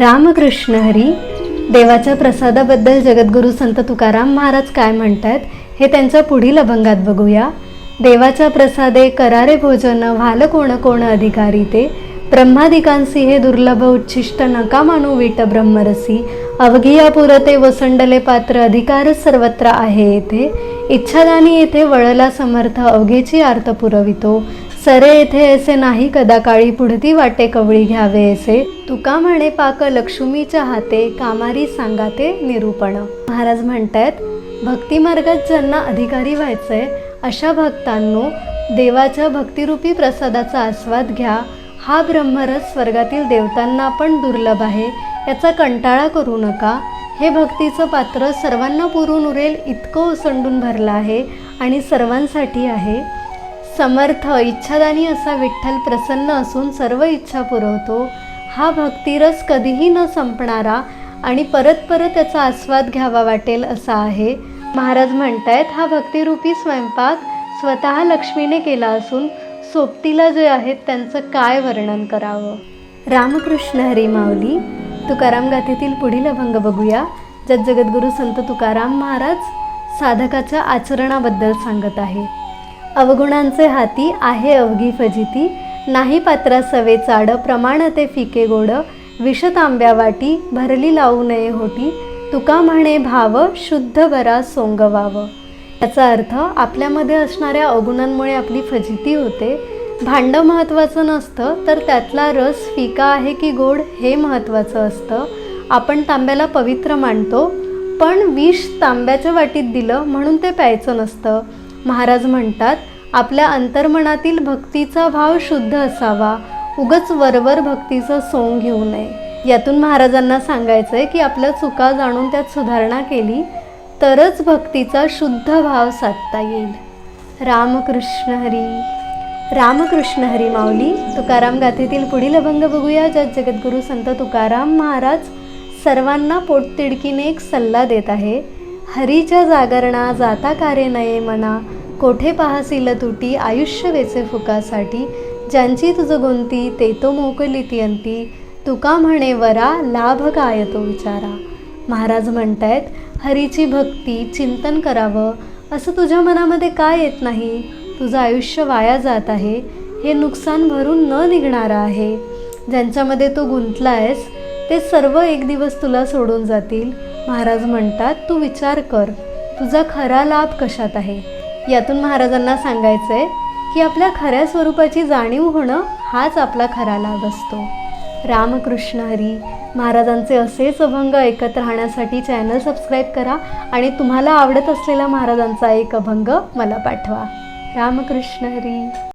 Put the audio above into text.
रामकृष्ण हरी देवाच्या प्रसादाबद्दल जगद्गुरू संत तुकाराम महाराज काय म्हणतात हे त्यांच्या पुढील अभंगात बघूया. देवाच्या प्रसादे करारे भोजन व्हाल कोण कोण अधिकारी ते. ब्रह्मादिकांसी हे दुर्लभ उच्छिष्ट नका मानू वीट ब्रह्मरसी. अवघिया पुरते वसंडले पात्र अधिकारच सर्वत्र आहे येथे. इच्छादानी येथे वळला समर्थ अवघेची आर्त पुरवितो. सरे येथे असे नाही कदा काळी पुढती वाटे कवळी घ्यावे असे. तुका म्हणे पाक लक्ष्मीच्या हाते कामारी सांगाते निरूपण. महाराज म्हणतायत भक्ती मार्गात ज्यांना अधिकारी व्हायचंय अशा भक्तांनो देवाच्या भक्तिरूपी प्रसादाचा आस्वाद घ्या. हा ब्रह्मरस स्वर्गातील देवतांना पण दुर्लभ आहे याचा कंटाळा करू नका. हे भक्तीचं पात्र सर्वांना पुरून उरेल इतकं ओसंडून भरलं आहे आणि सर्वांसाठी आहे. समर्थ इच्छादानी असा विठ्ठल प्रसन्न असून सर्व इच्छा पुरवतो. हा भक्तिरस कधीही न संपणारा आणि परत परत त्याचा आस्वाद घ्यावा वाटेल असा आहे. महाराज म्हणतायत हा भक्तिरूपी स्वयंपाक स्वतः लक्ष्मीने केला असून सोबतीला जे आहेत त्यांचं काय वर्णन करावं? रामकृष्ण हरी माऊली तुकाराम गाथेतील पुढील अभंग बघूया. ज्यात जगद्गुरू संत तुकाराम महाराज साधकाच्या आचरणाबद्दल सांगत आहे. अवगुणांचे हाती आहे अवघी फजिती. नाही पात्रा सवे चाड प्रमाण ते फिके गोड. विष तांब्या वाटी भरली लावू नये होती तुका म्हणे भाव शुद्ध बरा सोंगवाव. याचा अर्थ आपल्यामध्ये असणाऱ्या अवगुणांमुळे आपली फजिती होते. भांडं महत्त्वाचं नसतं तर त्यातला रस फिका आहे की गोड हे महत्त्वाचं असतं. आपण तांब्याला पवित्र मानतो पण विष तांब्याच्या वाटीत दिलं म्हणून ते प्यायचं नसतं. महाराज म्हणतात आपल्या अंतर्मनातील भक्तीचा भाव शुद्ध असावा. उगच वरवर भक्तीचं सोंग घेऊ नये. यातून महाराजांना सांगायचं आहे की आपल्या चुका जाणून त्यात सुधारणा केली तरच भक्तीचा शुद्ध भाव साधता येईल. रामकृष्ण हरी. रामकृष्ण हरी माऊली तुकाराम गाथेतील पुढील अभंग बघूया ज्यात जगद्गुरू संत तुकाराम महाराज सर्वांना पोटतिडकीने एक सल्ला देत आहे. हरीच्या जागरणा जाता कारे नये मना कोठे पाहसील तुटी आयुष्य वेचे फुकासाठी. ज्यांची तुझं गुंती ते तो मोकली ती अंती तुका म्हणे वरा लाभ काय तो विचारा. महाराज म्हणतायत हरीची भक्ती चिंतन करावं. असं तुझ्या मनामध्ये काय येत नाही? तुझं आयुष्य वाया जात आहे. हे नुकसान भरून न निघणारं आहे. ज्यांच्यामध्ये तो गुंतला आहेस ते सर्व एक दिवस तुला सोडून जातील. महाराज म्हणतात तू विचार कर. तुझा खरा लाभ कशात आहे? यातून महाराजांना सांगायचं आहे की आपल्या खऱ्या स्वरूपाची जाणीव होणं हाच आपला खरा लाभ असतो. रामकृष्ण हरी महाराजांचे असेच अभंग ऐकत राहण्यासाठी चॅनल सबस्क्राईब करा आणि तुम्हाला आवडत असलेला महाराजांचा एक अभंग मला पाठवा. रामकृष्ण हरी.